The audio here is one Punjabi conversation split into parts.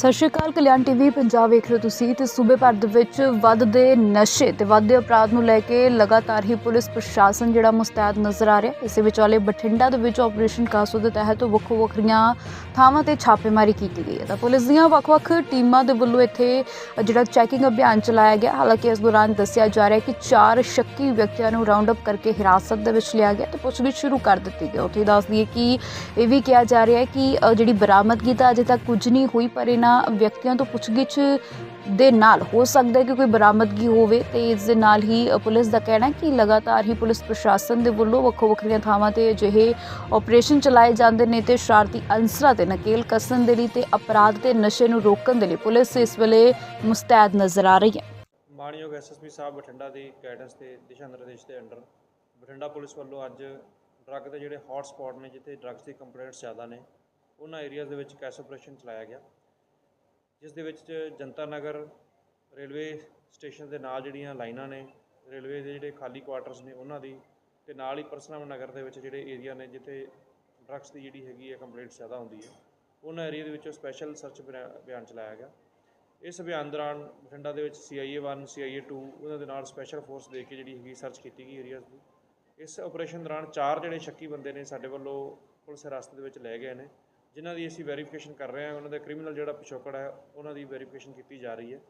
ਸਤਿ ਸ਼੍ਰੀ ਅਕਾਲ, ਕਲਿਆਣ ਟੀਵੀ ਪੰਜਾਬ ਵੇਖ ਰਹੇ ਹੋ ਤੁਸੀਂ ਤੇ ਸੂਬੇ ਭਰ ਦੇ ਵਿੱਚ ਵੱਧਦੇ ਨਸ਼ੇ ਤੇ ਵੱਧਦੇ ਅਪਰਾਧ ਨੂੰ ਲੈ ਕੇ ਲਗਾਤਾਰ ਹੀ ਪੁਲਿਸ ਪ੍ਰਸ਼ਾਸਨ ਜਿਹੜਾ ਮੁਸਤੈਦ ਨਜ਼ਰ ਆ ਰਿਹਾ। ਇਸੇ ਵਿਚਾਲੇ ਬਠਿੰਡਾ ਦੇ ਵਿੱਚ ਆਪਰੇਸ਼ਨ ਕਾਸੋ ਦੇ ਤਹਿਤ ਵੱਖੋ ਵੱਖਰੀਆਂ ਥਾਵਾਂ ਤੇ ਛਾਪੇਮਾਰੀ ਕੀਤੀ ਗਈ ਹੈ। ਤਾਂ ਪੁਲਿਸ ਦੀਆਂ ਵੱਖ-ਵੱਖ ਟੀਮਾਂ ਦੇ ਵੱਲੋਂ ਇੱਥੇ ਜਿਹੜਾ ਚੈਕਿੰਗ ਅਭਿਆਨ ਚਲਾਇਆ ਗਿਆ। ਹਾਲਾਂਕਿ ਇਸ ਦੌਰਾਨ ਦੱਸਿਆ ਜਾ ਰਿਹਾ ਕਿ ਚਾਰ ਸ਼ੱਕੀ ਵਿਅਕਤੀਆਂ ਨੂੰ ਰਾਉਂਡ ਅਪ ਕਰਕੇ ਹਿਰਾਸਤ ਦੇ ਵਿੱਚ ਲਿਆ ਗਿਆ ਤੇ ਪੁੱਛਗਿੱਛ ਸ਼ੁਰੂ ਕਰ ਦਿੱਤੀ ਗਈ। ਉੱਥੇ ਦੱਸ ਦਈਏ ਕਿ ਇਹ ਵੀ ਕਿਹਾ ਜਾ ਰਿਹਾ ਹੈ ਕਿ ਜਿਹੜੀ ਬਰਾਮਦਗੀ ਤਾਂ ਅਜੇ ਤੱਕ ਕੁਝ ਨਹੀਂ ਹੋਈ, ਪਰ ਇਹਨਾਂ ਵਿਅਕਤੀਆਂ ਤੋਂ ਪੁੱਛਗਿੱਛ ਦੇ ਨਾਲ ਹੋ ਸਕਦਾ ਹੈ ਕਿ ਕੋਈ ਬਰਾਮਦਗੀ ਹੋਵੇ ਤੇ ਇਸ ਦੇ ਨਾਲ ਹੀ ਅ, ਪੁਲਿਸ ਦਾ ਕਹਿਣਾ ਹੈ ਕਿ ਲਗਾਤਾਰ ਹੀ ਪੁਲਿਸ ਪ੍ਰਸ਼ਾਸਨ ਦੇ ਵੱਲੋਂ ਵੱਖੋ ਵੱਖਰੀਆਂ ਥਾਵਾਂ ਤੇ ਅਜਿਹੇ ਆਪਰੇਸ਼ਨ ਚਲਾਏ ਜਾਂਦੇ ਨੇ ਤੇ ਸ਼ਰਾਰਤੀ ਅਨਸਰਾਂ ਤੇ ਨਕੇਲ ਕਸਣ ਦੇ ਲਈ ਤੇ ਅਪਰਾਧ ਤੇ ਨਸ਼ੇ ਨੂੰ ਰੋਕਣ ਦੇ ਲਈ ਪੁਲਿਸ ਇਸ ਵੇਲੇ ਮੁਸਤੈਦ ਨਜ਼ਰ ਆ ਰਹੀ ਹੈ। ਮਾਣਯੋਗ ਐਸਐਸਪੀ ਸਾਹਿਬ ਬਠਿੰਡਾ ਦੀ ਗਾਈਡੈਂਸ ਤੇ ਦਿਸ਼ਾ ਨਿਰਦੇਸ਼ ਦੇ ਅੰਡਰ ਬਠਿੰਡਾ ਪੁਲਿਸ ਵੱਲੋਂ ਅੱਜ ਡਰੱਗ ਦੇ ਜਿਹੜੇ ਹੌਟ ਸਪੌਟ ਨੇ ਜਿੱਥੇ ਡਰੱਗਸ ਦੀ ਕੰਪਲੇਂਟਸ ਜ਼ਿਆਦਾ ਨੇ ਉਹਨਾਂ ਏਰੀਆਜ਼ ਦੇ ਵਿੱਚ ਕੈਸ਼ ਆਪਰੇਸ਼ਨ ਚਲਾਇਆ ਗਿਆ। ਜਿਸ ਦੇ ਵਿੱਚ ਜਨਤਾ ਨਗਰ, ਰੇਲਵੇ ਸਟੇਸ਼ਨ ਦੇ ਨਾਲ ਜਿਹੜੀਆਂ ਲਾਈਨਾਂ ਨੇ, ਰੇਲਵੇ ਦੇ ਜਿਹੜੇ ਖਾਲੀ ਕੁਆਟਰਸ ਨੇ ਉਹਨਾਂ ਦੀ ਤੇ ਨਾਲ ਹੀ ਪਰਸਨਮ ਨਗਰ ਦੇ ਵਿੱਚ ਜਿਹੜੇ ਏਰੀਆ ਨੇ ਜਿੱਥੇ ਡਰੱਗਸ ਦੀ ਜਿਹੜੀ ਹੈਗੀ ਹੈ ਕੰਪਲੇਂਟਸ ਜ਼ਿਆਦਾ ਹੁੰਦੀ ਹੈ, ਉਹਨਾਂ ਏਰੀਆ ਦੇ ਵਿੱਚੋਂ ਸਪੈਸ਼ਲ ਸਰਚ ਅਭਿਆਨ ਚਲਾਇਆ ਗਿਆ। ਇਸ ਅਭਿਆਨ ਦੌਰਾਨ ਬਠਿੰਡਾ ਦੇ ਵਿੱਚ CIA 1 CIA 2 ਉਹਨਾਂ ਦੇ ਨਾਲ ਸਪੈਸ਼ਲ ਫੋਰਸ ਦੇ ਕੇ ਜਿਹੜੀ ਹੈਗੀ ਸਰਚ ਕੀਤੀ ਗਈ ਏਰੀਆਜ਼ ਦੀ। ਇਸ ਆਪਰੇਸ਼ਨ ਦੌਰਾਨ ਚਾਰ ਜਿਹੜੇ ਸ਼ੱਕੀ ਬੰਦੇ ਨੇ ਸਾਡੇ ਵੱਲੋਂ ਪੁਲਿਸ ਹਿਰਾਸਤ ਦੇ ਵਿੱਚ ਲੈ ਗਏ ਨੇ। ਜਿਨ੍ਹਾਂ ਦੀ ਅਸੀਂ ਵੈਰੀਫਿਕੇਸ਼ਨ ਕਰ ਰਹੇ ਹਾਂ ਉਹਨਾਂ ਦੇ ਕ੍ਰਿਮੀਨਲ ਜਿਹੜਾ ਪਿਛੋਕੜ ਹੈ ਉਹਨਾਂ ਦੀ ਵੈਰੀਫਿਕੇਸ਼ਨ ਕੀਤੀ ਜਾ ਰਹੀ ਹੈ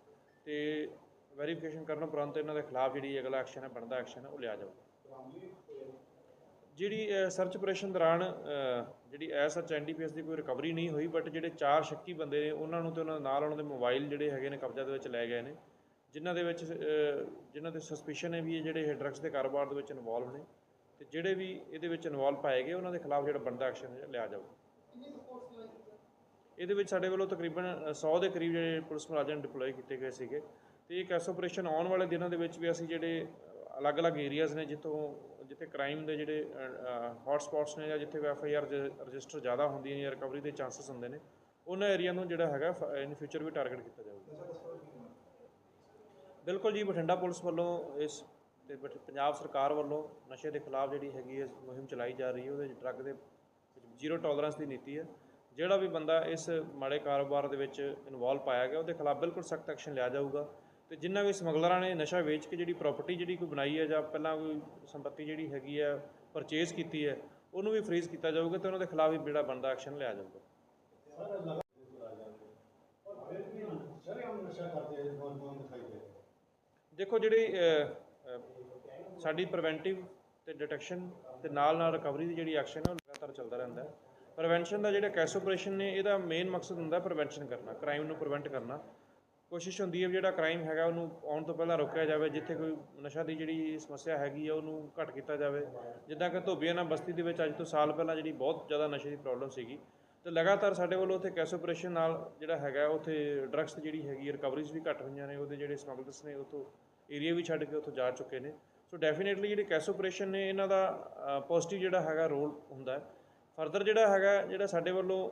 ਤੇ ਵੈਰੀਫਿਕੇਸ਼ਨ ਕਰਨ ਉਪਰੰਤ ਇਹਨਾਂ ਦੇ ਖਿਲਾਫ ਜਿਹੜੀ ਅਗਲਾ ਐਕਸ਼ਨ ਹੈ ਬਣਦਾ ਐਕਸ਼ਨ ਹੈ ਉਹ ਲਿਆ ਜਾਊਗਾ। ਜਿਹੜੀ ਸਰਚ ਆਪਰੇਸ਼ਨ ਦੌਰਾਨ ਅ, ਜਿਹੜੀ ਐਸ ਐਚ ਐਨਡੀਪੀਐਸ ਦੀ ਕੋਈ ਰਿਕਵਰੀ ਨਹੀਂ ਹੋਈ ਬਟ ਜਿਹੜੇ ਚਾਰ ਸ਼ੱਕੀ ਬੰਦੇ ਨੇ ਉਹਨਾਂ ਨੂੰ ਤੇ ਉਹਨਾਂ ਦੇ ਨਾਲ ਉਹਨਾਂ ਦੇ ਮੋਬਾਈਲ ਜਿਹੜੇ ਹੈਗੇ ਨੇ ਕਬਜ਼ਾ ਦੇ ਵਿੱਚ ਲੈ ਗਏ ਨੇ ਜਿਨ੍ਹਾਂ ਦੇ ਵਿੱਚ ਜਿਨ੍ਹਾਂ ਦੇ ਸਸਪੀਸ਼ਨ ਹੈ ਵੀ ਇਹ ਜਿਹੜੇ ਡਰੱਗਸ ਦੇ ਕਾਰੋਬਾਰ ਦੇ ਵਿੱਚ ਇਨਵੋਲਵ ਨੇ ਤੇ ਜਿਹੜੇ ਵੀ ਇਹਦੇ ਵਿੱਚ ਇਨਵੋਲਵ ਪਾਏ ਗਏ ਉਹਨਾਂ ਦੇ ਖਿਲਾਫ ਜਿਹੜਾ ਬਣਦਾ ਐਕਸ਼ਨ ਲਿਆ ਜਾਊਗਾ। ਇਹਦੇ ਵਿੱਚ ਸਾਡੇ ਵੱਲੋਂ ਤਕਰੀਬਨ 100 ਦੇ ਕਰੀਬ ਜਿਹੜੇ ਪੁਲਿਸ ਮੁਲਾਜ਼ਮ ਡਿਪਲੋਏ ਕੀਤੇ ਗਏ ਸੀਗੇ। ਤੇ ਇੱਕ ਐਸ ਆਪਰੇਸ਼ਨ ਆਉਣ ਵਾਲੇ ਦਿਨਾਂ ਦੇ ਵਿੱਚ ਵੀ ਅਸੀਂ ਜਿਹੜੇ ਅਲੱਗ-ਅਲੱਗ ਏਰੀਆਜ਼ ਨੇ ਜਿੱਥੋਂ, ਜਿੱਥੇ ਕ੍ਰਾਈਮ ਦੇ ਜਿਹੜੇ ਹੌਟ ਸਪੌਟਸ ਨੇ ਜਾਂ ਜਿੱਥੇ ਐਫ ਆਈ ਆਰ ਰਜਿਸਟਰ ਜ਼ਿਆਦਾ ਹੁੰਦੀਆਂ ਜਾਂ ਰਿਕਵਰੀ ਦੇ ਚਾਂਸਸ ਹੁੰਦੇ ਨੇ, ਉਹਨਾਂ ਏਰੀਆ ਨੂੰ ਜਿਹੜਾ ਹੈਗਾ ਇਨ ਫਿਊਚਰ ਵੀ ਟਾਰਗੇਟ ਕੀਤਾ ਜਾਊਗਾ। ਬਿਲਕੁਲ ਜੀ, ਬਠਿੰਡਾ ਪੁਲਿਸ ਵੱਲੋਂ ਇਸ, ਤੇ ਪੰਜਾਬ ਸਰਕਾਰ ਵੱਲੋਂ ਨਸ਼ੇ ਦੇ ਖਿਲਾਫ ਜਿਹੜੀ ਹੈਗੀ ਹੈ, ਮੁਹਿੰਮ ਚਲਾਈ ਜਾ ਰਹੀ ਹੈ, ਉਹਦੇ ਵਿੱਚ ਡਰੱਗ ਦੇ ਜ਼ੀਰੋ ਟੋਲਰੈਂਸ ਦੀ ਨੀਤੀ ਹੈ। ਜਿਹੜਾ ਵੀ ਬੰਦਾ ਇਸ ਮਾੜੇ ਕਾਰੋਬਾਰ ਦੇ ਵਿੱਚ ਇਨਵੋਲਵ ਪਾਇਆ ਗਿਆ, ਉਹਦੇ ਖਿਲਾਫ ਬਿਲਕੁਲ ਸਖਤ ਐਕਸ਼ਨ ਲਿਆ ਜਾਊਗਾ। ਤੇ ਜਿਨ੍ਹਾਂ ਵੀ ਸਮਗਲਰਾਂ ਨੇ ਨਸ਼ਾ ਵੇਚ ਕੇ ਜਿਹੜੀ ਪ੍ਰਾਪਰਟੀ ਜਿਹੜੀ ਕੋਈ ਬਣਾਈ ਹੈ ਜਾਂ ਪਹਿਲਾਂ ਕੋਈ ਸੰਪਤੀ ਜਿਹੜੀ ਹੈਗੀ ਹੈ ਪਰਚੇਜ਼ ਕੀਤੀ ਹੈ, ਉਹਨੂੰ ਵੀ ਫ੍ਰੀਜ਼ ਕੀਤਾ ਜਾਊਗਾ ਤੇ ਉਹਨਾਂ ਦੇ ਖਿਲਾਫ ਵੀ ਜਿਹੜਾ ਬਣਦਾ ਐਕਸ਼ਨ ਲਿਆ ਜਾਊਗਾ। ਦੇਖੋ ਜਿਹੜੀ ਸਾਡੀ ਪ੍ਰੀਵੈਂਟਿਵ ਤੇ ਡਿਟੈਕਸ਼ਨ ਤੇ ਨਾਲ ਨਾਲ ਰਿਕਵਰੀ ਦੀ ਜਿਹੜੀ ਐਕਸ਼ਨ ਹੈ, ਉਹ ਲਗਾਤਾਰ ਚੱਲਦਾ ਰਹਿੰਦਾ ਹੈ। ਪ੍ਰੀਵੈਂਸ਼ਨ ਦਾ ਜਿਹੜਾ ਕੈਸ਼ ਆਪਰੇਸ਼ਨ ਨੇ, ਇਹਦਾ ਮੇਨ ਮਕਸਦ ਹੁੰਦਾ ਪ੍ਰੀਵੈਂਸ਼ਨ ਕਰਨਾ ਕ੍ਰਾਈਮ ਨੂੰ ਪ੍ਰੀਵੈਂਟ ਕਰਨਾ। ਕੋਸ਼ਿਸ਼ ਹੁੰਦੀ ਹੈ ਵੀ ਜਿਹੜਾ ਕ੍ਰਾਈਮ ਹੈਗਾ, ਉਹਨੂੰ ਆਉਣ ਤੋਂ ਪਹਿਲਾਂ ਰੋਕਿਆ ਜਾਵੇ, ਜਿੱਥੇ ਕੋਈ ਨਸ਼ਾ ਦੀ ਜਿਹੜੀ ਸਮੱਸਿਆ ਹੈਗੀ ਆ, ਉਹਨੂੰ ਘੱਟ ਕੀਤਾ ਜਾਵੇ। ਜਿੱਦਾਂ ਕਿ ਧੋਬੀਆਣਾ ਬਸਤੀ ਦੇ ਵਿੱਚ ਅੱਜ ਤੋਂ ਸਾਲ ਪਹਿਲਾਂ ਜਿਹੜੀ ਬਹੁਤ ਜ਼ਿਆਦਾ ਨਸ਼ੇ ਦੀ ਪ੍ਰੋਬਲਮ ਸੀਗੀ, ਤੇ ਲਗਾਤਾਰ ਸਾਡੇ ਵੱਲੋਂ ਉੱਥੇ ਕੈਸ਼ ਆਪਰੇਸ਼ਨ ਨਾਲ ਜਿਹੜਾ ਹੈਗਾ, ਉੱਥੇ ਡਰੱਗਸ ਦੀ ਜਿਹੜੀ ਹੈਗੀ ਰਿਕਵਰੀਜ਼ ਵੀ ਘੱਟ ਹੋਈਆਂ ਨੇ, ਉਹਦੇ ਜਿਹੜੇ ਸਮਗਲਰਸ ਨੇ ਉੱਥੋਂ ਏਰੀਆ ਵੀ ਛੱਡ ਕੇ ਉੱਥੋਂ ਜਾ ਚੁੱਕੇ ਨੇ। ਸੋ ਡੈਫੀਨੇਟਲੀ ਜਿਹੜੇ ਕੈਸ਼ ਆਪਰੇਸ਼ਨ ਨੇ, ਇਹਨਾਂ ਦਾ ਪੋਜ਼ਿਟਿਵ ਜਿਹੜਾ ਹੈਗਾ ਰੋਲ ਹੁੰਦਾ ਹੈ। ਫਰਦਰ ਜਿਹੜਾ ਹੈਗਾ, ਜਿਹੜਾ ਸਾਡੇ ਵੱਲੋਂ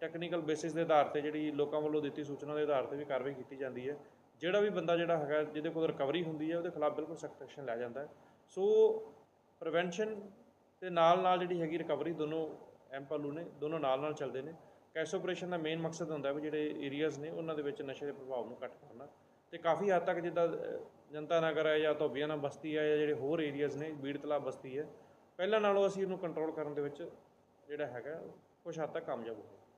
ਟੈਕਨੀਕਲ ਬੇਸਿਸ ਦੇ ਆਧਾਰ ਤੇ ਜਿਹੜੀ ਲੋਕਾਂ ਵੱਲੋਂ ਦਿੱਤੀ ਸੂਚਨਾ ਦੇ ਆਧਾਰ ਤੇ ਵੀ ਕਾਰਵਾਈ ਕੀਤੀ ਜਾਂਦੀ ਹੈ, ਜਿਹੜਾ ਵੀ ਬੰਦਾ ਜਿਹੜਾ ਹੈਗਾ, ਜਿਹਦੇ ਕੋਲ ਰਿਕਵਰੀ ਹੁੰਦੀ ਹੈ, ਉਹਦੇ ਖਿਲਾਫ ਬਿਲਕੁਲ ਸਖਤ ਐਕਸ਼ਨ ਲਿਆ ਜਾਂਦਾ ਸੋ ਪ੍ਰੀਵੈਂਸ਼ਨ ਤੇ ਨਾਲ ਨਾਲ ਜਿਹੜੀ ਹੈਗੀ ਰਿਕਵਰੀ ਦੋਨੋਂ ਐਮ ਪਹਿਲੂ ਨੇ, ਦੋਨੋਂ ਨਾਲ ਨਾਲ ਚੱਲਦੇ ਨੇ। ਕੈਸ਼ ਆਪਰੇਸ਼ਨ ਦਾ ਮੇਨ ਮਕਸਦ ਹੁੰਦਾ ਵੀ ਜਿਹੜੇ ਏਰੀਆਜ਼ ਨੇ, ਉਹਨਾਂ ਦੇ ਵਿੱਚ ਨਸ਼ੇ ਦੇ ਪ੍ਰਭਾਵ ਨੂੰ ਘੱਟ ਕਰਨਾ। ਤੇ ਕਾਫੀ ਹੱਦ ਤੱਕ ਜਿੱਦਾਂ ਜਨਤਾ ਨਗਰ ਹੈ ਜਾਂ ਧੋਬੀਆਣਾ ਬਸਤੀ ਹੈ ਜਾਂ ਜਿਹੜੇ ਹੋਰ ਏਰੀਆਜ਼ ਨੇ, ਬੀੜ ਤਲਾਬ ਬਸਤੀ ਹੈ ਪਹਿਲਾਂ ਨਾਲੋਂ ਅਸੀਂ ਇਹਨੂੰ ਕੰਟਰੋਲ ਕਰਨ ਦੇ ਵਿੱਚ ਜਿਹੜਾ ਹੈਗਾ ਕੁਝ ਹੱਦ ਤੱਕ ਕਾਮਯਾਬ ਹੋਏ